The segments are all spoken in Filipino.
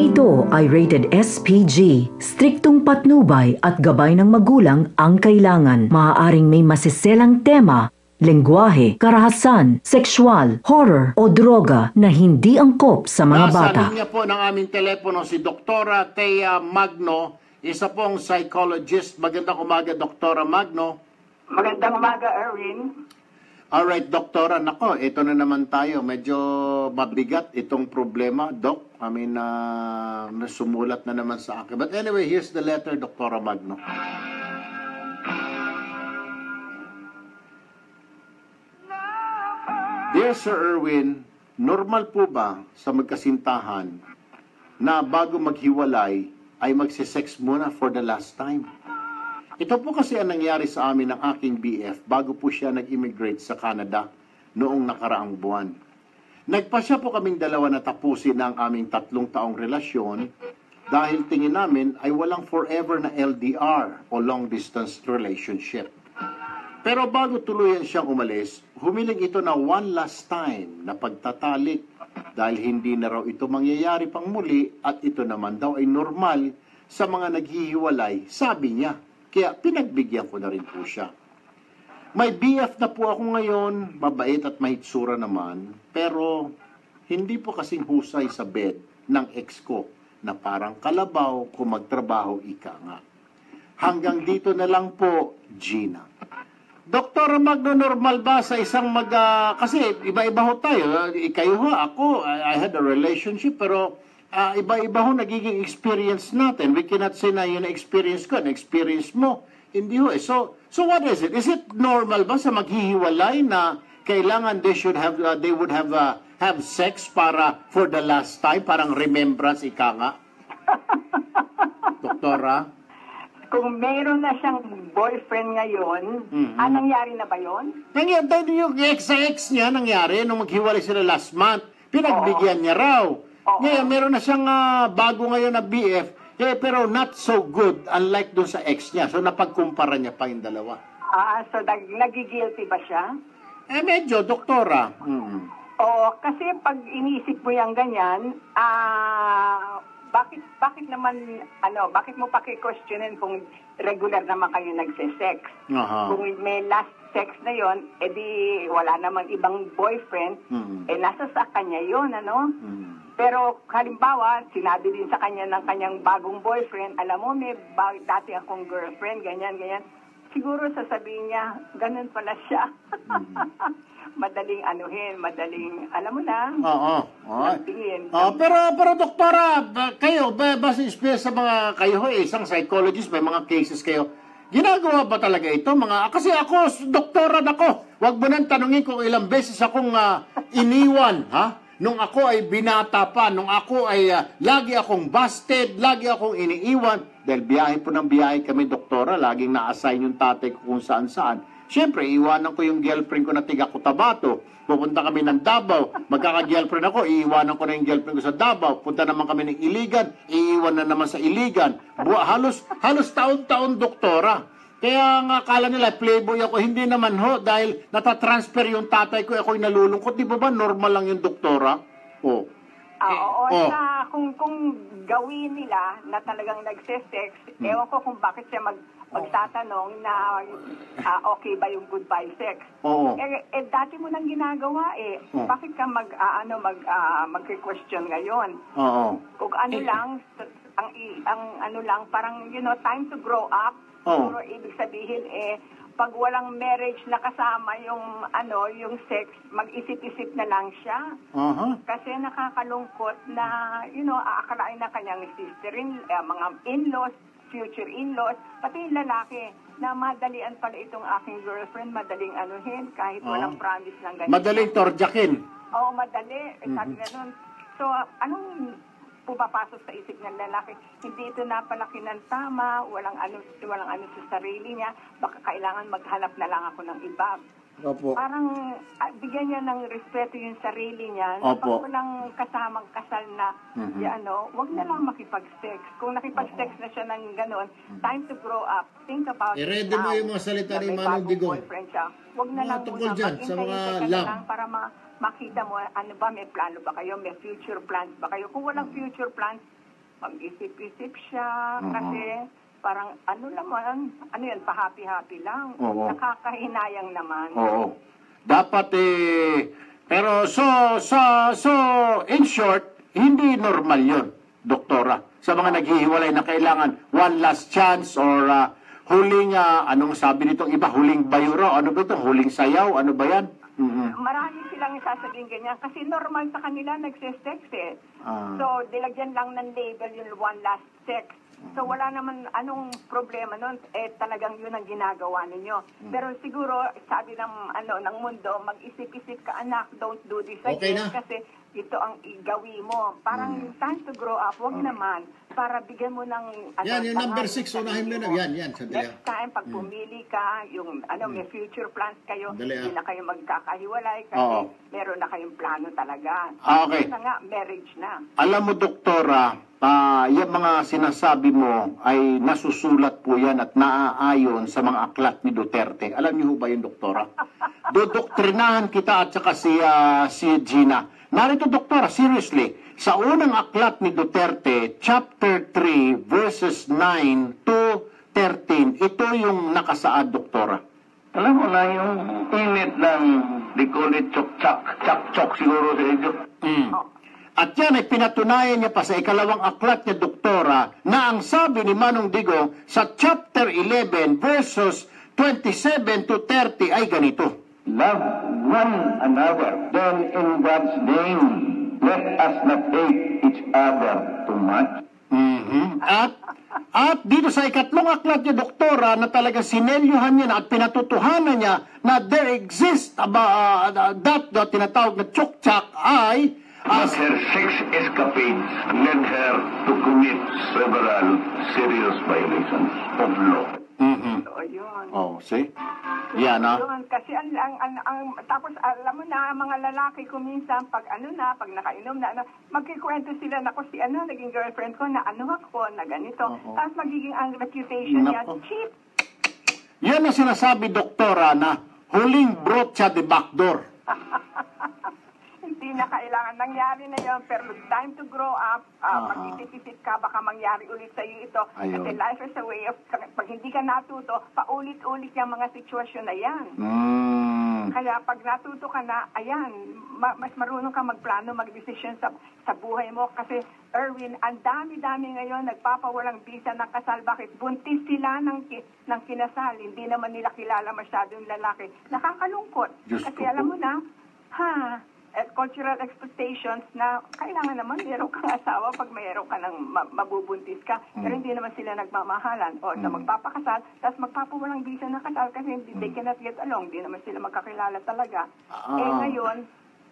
Programang ito ay rated SPG. Striktong patnubay at gabay ng magulang ang kailangan. Maaaring may masiselang tema, lengguwahe, karahasan, sexual, horror o droga na hindi angkop sa mga Nasa bata. linya po ng aming telepono si Doktora Thea Magno, isa pong psychologist. Magandang umaga, Doktora Magno. Magandang umaga, Erwin. Alright, Doktora, nako, ito na naman tayo. Medyo mabigat itong problema, Dok. I mean, uh, nasumulat na naman sa akin. But anyway, here's the letter, Doktora Magno. Dear Sir Erwin, normal po ba sa magkasintahan na bago maghiwalay ay magsisex muna for the last time? Ito po kasi ang nangyari sa amin ng aking BF bago po siya nag-immigrate sa Canada noong nakaraang buwan. Nagpasya po kaming dalawa na tapusin ang aming tatlong taong relasyon dahil tingin namin ay walang forever na LDR o long distance relationship. Pero bago tuluyan siyang umalis, humiling ito na one last time na pagtatalik dahil hindi na raw ito mangyayari pang muli at ito naman daw ay normal sa mga naghihiwalay, sabi niya. Kaya pinagbigyan ko na rin po siya. May BF na po ako ngayon, mabait at mahitsura naman, pero hindi po kasing husay sa bed ng ex ko na parang kalabaw kung magtrabaho ika nga. Hanggang dito na lang po, Gina. Doktor, magno-normal ba sa isang mag... ah, kasi iba-iba ho tayo. Ah, Kayo ho, ako, I, I had a relationship, pero ah, iba-iba ho nagiging experience natin. We cannot say na yun experience ko, na experience mo. Hindi ho eh. So, so what is it? Is it normal ba sa maghihiwalay na kailangan they should have, ah, they would have, ah, have sex para for the last time, parang remembrance, ika nga? Doktora? Kung meron na siyang boyfriend ngayon, Mhm. ah, nangyari na ba yon? Nangyari, yung ex sa ex niya, nangyari, nung maghiwalay sila last month, pinagbigyan niya raw. Ngayon, meron na siyang ah, bago ngayon na BF, eh, pero not so good, unlike dun sa ex niya. So, napagkumpara niya pa yung dalawa. Ah, so nag nagigilty ba siya? Eh, medyo, doktora. Mm. Oo, kasi pag inisip mo yung ganyan, ah, bakit bakit naman ano, bakit mo paki-questionin kung regular naman kayo nagse-sex? Aha. Kung may last sex na yon, edi wala namang ibang boyfriend, Mhm. eh nasa sa kanya yon, ano? Mm. Pero halimbawa, sinabi din sa kanya ng kanyang bagong boyfriend, alam mo, may ba- dati akong girlfriend, ganyan, ganyan. Siguro sasabihin niya, ganun pala siya. madaling anuhin, madaling, alam mo na, Oo. Oo. Ah, pero pero doktora, ba, kayo ba base sa mga kayo eh, isang psychologist, may mga cases kayo. Ginagawa ba talaga ito mga kasi ako s- doktora ako. Wag mo nang tanungin kung ilang beses akong ah, iniwan, ha? Nung ako ay binata pa, nung ako ay ah, lagi akong busted, lagi akong iniiwan dahil biyahe po ng biyahe kami doktora, laging na-assign yung tatay ko kung saan-saan. Siyempre, iwanan ko yung girlfriend ko na tiga Cotabato. Pupunta kami ng Davao. Magkaka-girlfriend ako, iiwanan ko na yung girlfriend ko sa Davao. Punta naman kami ng Iligan, iiwan na naman sa Iligan. Bu- halos, halos taon-taon doktora. Kaya nga akala nila playboy ako, hindi naman ho dahil natatransfer yung tatay ko, ako'y nalulungkot. Di ba ba normal lang yung doktora? Oh. Ah, oo, oh. na kung, kung gawin nila na talagang nagse-sex, Hmm. ewan ko kung bakit siya mag, magtatanong na ah, okay ba yung goodbye sex. Oo. Eh, eh, dati mo nang ginagawa eh. Oh. Bakit ka mag, ah, ano, mag, ah, magke-question ngayon? Oo. Kung ano lang, ang, ang ano lang, parang, you know, time to grow up. Oh. Siguro ibig sabihin eh, pag walang marriage na kasama yung, ano, yung sex, mag-isip-isip na lang siya. Aha. Kasi nakakalungkot na, you know, aakalain na kanyang sister-in, eh, mga in-laws, future in-laws, pati yung lalaki, na madalian pala itong aking girlfriend, madaling anuhin, kahit Oh. walang promise ng ganito. Madaling torjakin. Oo, madali. Eh, Mm-hmm. Sabi ganun. So, anong pumapasok sa isip ng lalaki? Hindi ito napalaki ng tama, walang ano, walang ano sa sarili niya, baka kailangan maghanap na lang ako ng iba. Opo. Parang ah, bigyan niya ng respeto yung sarili niya. Na Opo. pag walang kasamang kasal na, Mhm. di ano, wag na lang makipag-sex. Kung nakipag-sex na siya ng ganon, time to grow up. Think about. I-ready it mo now yung mga salita ni Manong Digong. Wag na Mga lang tungkol muna. dyan, sa mga ka na love. lang para ma- makita mo ano ba, may plano ba kayo, may future plans ba kayo. Kung walang future plans, mag-isip-isip siya Oo. kasi parang ano naman, ano yan, pa-happy-happy lang. Oo. Nakakahinayang naman. Oo. Dapat eh pero so so so in short, hindi normal 'yon, doktora. Sa mga naghihiwalay na kailangan one last chance or ah, huling ah, anong sabi nitong iba, huling bayuro, ano ba ito? Huling sayaw, ano ba 'yan? Mhm. Marami silang sasabihin ganyan kasi normal sa kanila nagsisex eh. Ah. So, dilagyan lang ng label yung one last sex. So, wala naman anong problema nun. Eh, talagang yun ang ginagawa ninyo. Hmm. Pero siguro, sabi ng, ano, ng mundo, mag-isip-isip ka, anak, don't do this Okay again. na. Kasi ito ang igawi mo. Parang Hmm. time to grow up, wag naman. Para bigyan mo ng... Ano, Yan, yung number six, sa unahin mo na. Yan, yan, sandali Next ah. time, pag pumili ka, yung ano, may future plans kayo, Dali, ah. hindi na kayo magkakahiwalay kasi Oo. meron na kayong plano talaga. Ah, okay. Yun na nga, marriage na. Alam mo, doktora, ah, yung mga sinasabi mo ay nasusulat po yan at naaayon sa mga aklat ni Duterte. Alam niyo ho ba yun, doktora? Dodoktrinahan kita at saka si, ah, si Gina. Narito, doktora, seriously, sa unang aklat ni Duterte, chapter 3, verses 9 to 13, ito yung nakasaad, doktora. Alam mo na yung init ng, they call it chok-chak, chak-chok siguro sa inyo. Mm. At yan ay pinatunayan niya pa sa ikalawang aklat niya, Doktora, na ang sabi ni Manong Digong sa chapter 11 verses 27 to 30 ay ganito. Love one another. Then in God's name, let us not hate each other too much. Mhm. At at dito sa ikatlong aklat niya, Doktora, na talaga sinelyuhan niya na at pinatutuhanan niya na there exists aba, uh, that na tinatawag na chokchak ay as her sex escapades led her to commit several serious violations of law. Mhm. So, yun. Oh, see? Yan ah. Yun, kasi ang, ang, ang, ang- tapos alam mo na, ang mga lalaki kuminsan, pag ano na, pag nakainom na, ano, magkikwento sila na ko si ano, naging girlfriend ko, na ano ako, na ganito. Oo. Tapos magiging ang reputation niya, Nako. cheap. Yan ang sinasabi, Doktora, na huling brought siya the back door. Hindi na kailangan. Nangyari na yun, pero time to grow up, uh, mag-isip-isip ka, baka mangyari ulit sa iyo ito. Ayun. Kasi life is a way of, pag hindi ka natuto, paulit-ulit yung mga sitwasyon na yan. Mm. Kaya pag natuto ka na, ayan, ma- mas marunong ka magplano, magdesisyon sa, sa buhay mo. Kasi, Erwin, ang dami-dami ngayon nagpapawalang bisa ng kasal. Bakit? Buntis sila ng, ki- ng kinasal. Hindi naman nila kilala masyado yung lalaki. Nakakalungkot. Diyos Kasi ko alam mo na, ha, cultural expectations na kailangan naman meron kang asawa pag mayroon ka ng ma- mabubuntis ka. Mm. Pero hindi naman sila nagmamahalan o na magpapakasal, tapos magpapawalang bisa ng kasal kasi hindi, they cannot get along. Hindi naman sila magkakilala talaga. Mm. Ah. Eh ngayon,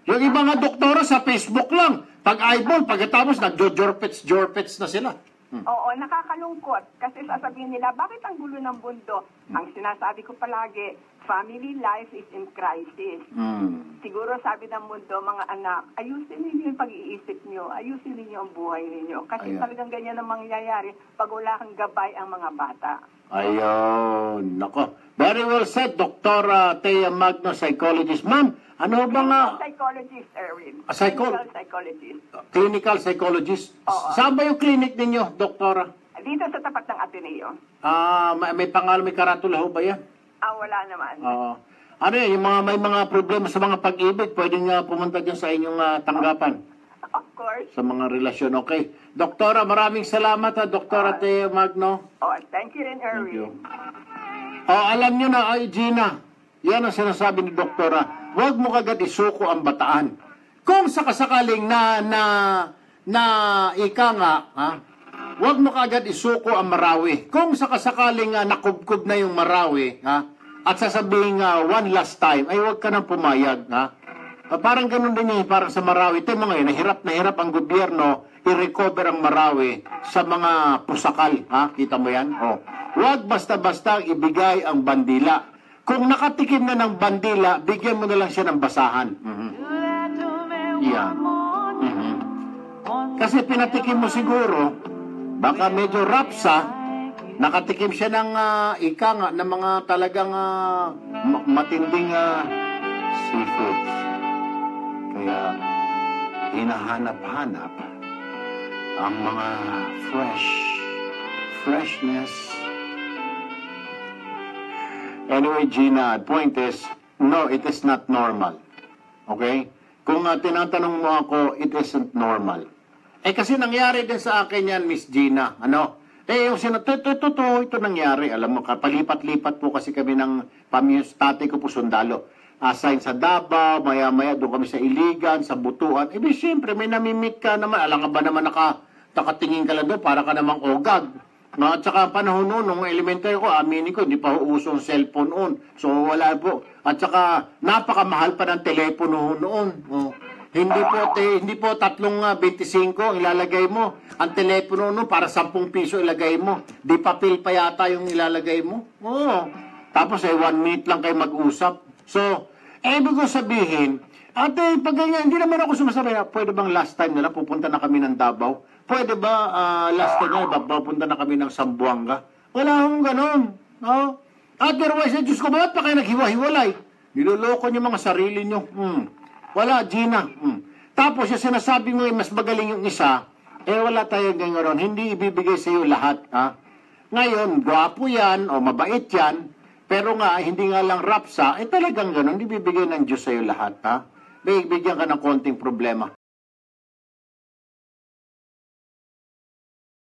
Yung iba nga doktora sa Facebook lang, pag eyeball, pagkatapos nagjo-jorpets, jorpets na sila. Oo, nakakalungkot. Kasi sasabihin nila, bakit ang gulo ng mundo? Ang sinasabi ko palagi, family life is in crisis. Mm. Siguro sabi ng mundo, mga anak, ayusin ninyo yung pag-iisip nyo, ayusin ninyo ang buhay ninyo. Kasi Ayan. talagang ganyan ang mangyayari pag wala kang gabay ang mga bata. Ayun, nako. Very well said, Doktora Thea Magno, psychologist. Ma'am, ano ba nga, psychologist, Erwin. Ah, psycho- Clinical psychologist. clinical psychologist? Oo. Saan ba yung clinic ninyo, Doktora? Dito sa tapat ng Ateneo. Ah, may, may pangalan, may karatula ho ba yan? Ah, wala naman. Oo. ano yung mga may mga problema sa mga pag-ibig, pwedeng nga pumunta dyan sa inyong ah, tanggapan. Of course. Sa mga relasyon, okay. Doktora, maraming salamat ha, Doktora Thea Magno. Oh, thank you rin, Thank Erwin. you. Oh, alam nyo na, ay Gina, yan ang sinasabi ni Doktora, huwag mo kagad isuko ang bataan. Kung sakasakaling na, na, na ika nga, ha, huwag mo kagad isuko ang marawi. Kung sakasakaling uh, nakubkob na yung marawi, ha, at sasabihin nga one last time, ay huwag ka nang pumayag, ha. Ah, parang ganun din eh, parang sa Marawi. Ito mga yun, nahirap na hirap ang gobyerno i-recover ang Marawi sa mga pusakal. Ha? Kita mo yan? Oh. Huwag basta-basta ibigay ang bandila. Kung nakatikim na ng bandila, bigyan mo na lang siya ng basahan. Mhm. Yan. Mhm. Kasi pinatikim mo siguro, baka medyo rapsa, nakatikim siya ng ah, ika nga, ng mga talagang ma- matinding ah, seafoods. Kaya hinahanap-hanap ang mga fresh, freshness. Anyway, Gina, point is, no, it is not normal. Okay? Kung uh, tinatanong mo ako, it isn't normal. Eh kasi nangyari din sa akin yan, Miss Gina. Ano? Eh, yung sino, to, to, to, to, ito nangyari. Alam mo, kapalipat-lipat po kasi kami ng pamilya, tatay ko po sundalo. Assign sa Davao, maya-maya doon kami sa Iligan, sa Butuan. Eh, siyempre, may namimit ka naman. Alam ka ba naman naka, nakatingin ka lang doon, para ka namang ogag. No, at saka panahon noon, nung elementary ko, aminin ko, hindi pa uso ang cellphone noon. So wala po. At saka napakamahal pa ng telepono noon. Oh. Hindi po te, hindi po tatlong ah, 25 ang ilalagay mo. Ang telepono noon para 10 piso ilagay mo. Di papel pa yata yung ilalagay mo. Oo. Tapos eh, one minute lang kayo mag-usap. So, eh, ibig ko sabihin, ate, pag ganyan, hindi naman ako sumasabi na, pwede bang last time na lang pupunta na kami ng Davao? Pwede ba ah, last time na pupunta na kami ng Sambuanga? Wala akong ganun. No? Otherwise, eh, Diyos ko, bakit pa kayo naghiwa-hiwalay? Niloloko niyo mga sarili niyo. Hmm. Wala, Gina. Hmm. Tapos, yung sinasabi mo, mas magaling yung isa, eh, wala tayong ganyan Hindi ibibigay sa iyo lahat. Ha? Ngayon, gwapo yan, o mabait yan, pero nga, hindi nga lang rapsa, eh talagang ganun, hindi bibigay ng Diyos sa iyo lahat. Ha? Bigyan ka ng konting problema.